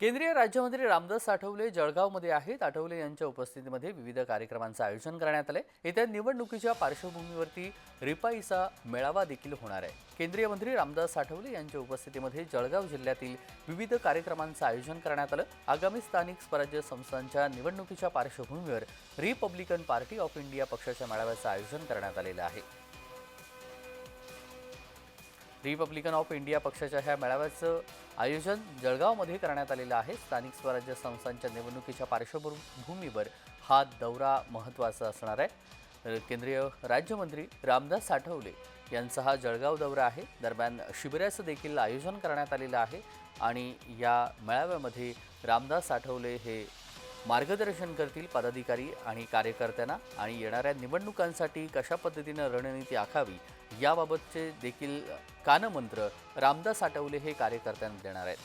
केंद्रीय राज्यमंत्री रामदास आठवले जळगावमध्ये आहेत. आठवले यांच्या उपस्थितीमध्ये विविध कार्यक्रमांचं आयोजन करण्यात आलंय. येत्या निवडणुकीच्या पार्श्वभूमीवरती रिपाईचा मेळावा देखील होणार आहे. केंद्रीय मंत्री रामदास आठवले यांच्या उपस्थितीमध्ये जळगाव जिल्ह्यातील विविध कार्यक्रमांचं आयोजन करण्यात आलं. आगामी स्थानिक स्वराज्य संस्थांच्या निवडणुकीच्या पार्श्वभूमीवर रिपब्लिकन पार्टी ऑफ इंडिया पक्षाच्या मेळाव्याचं आयोजन करण्यात आलेलं आहे. रिपब्लिकन ऑफ इंडिया पक्षाच्या ह्या मेळाव्याचं आयोजन जळगावमध्ये करण्यात आलेलं आहे. स्थानिक स्वराज्य संस्थांच्या निवडणुकीच्या पार्श्वभूमीवर हा दौरा महत्त्वाचा असणार आहे. केंद्रीय राज्यमंत्री रामदास साठवले यांचा हा जळगाव दौरा आहे. दरम्यान शिबिराचं देखील आयोजन करण्यात आलेलं आहे आणि या मेळाव्यामध्ये रामदास साठवले हे मार्गदर्शन करतील पदाधिकारी आणि कार्यकर्त्यांना आणि येणाऱ्या निवडणुकांसाठी कशा पद्धतीनं रणनीती आखावी याबाबतचे देखील कानमंत्र रामदास आठवले हे कार्यकर्त्यांना देणार आहेत.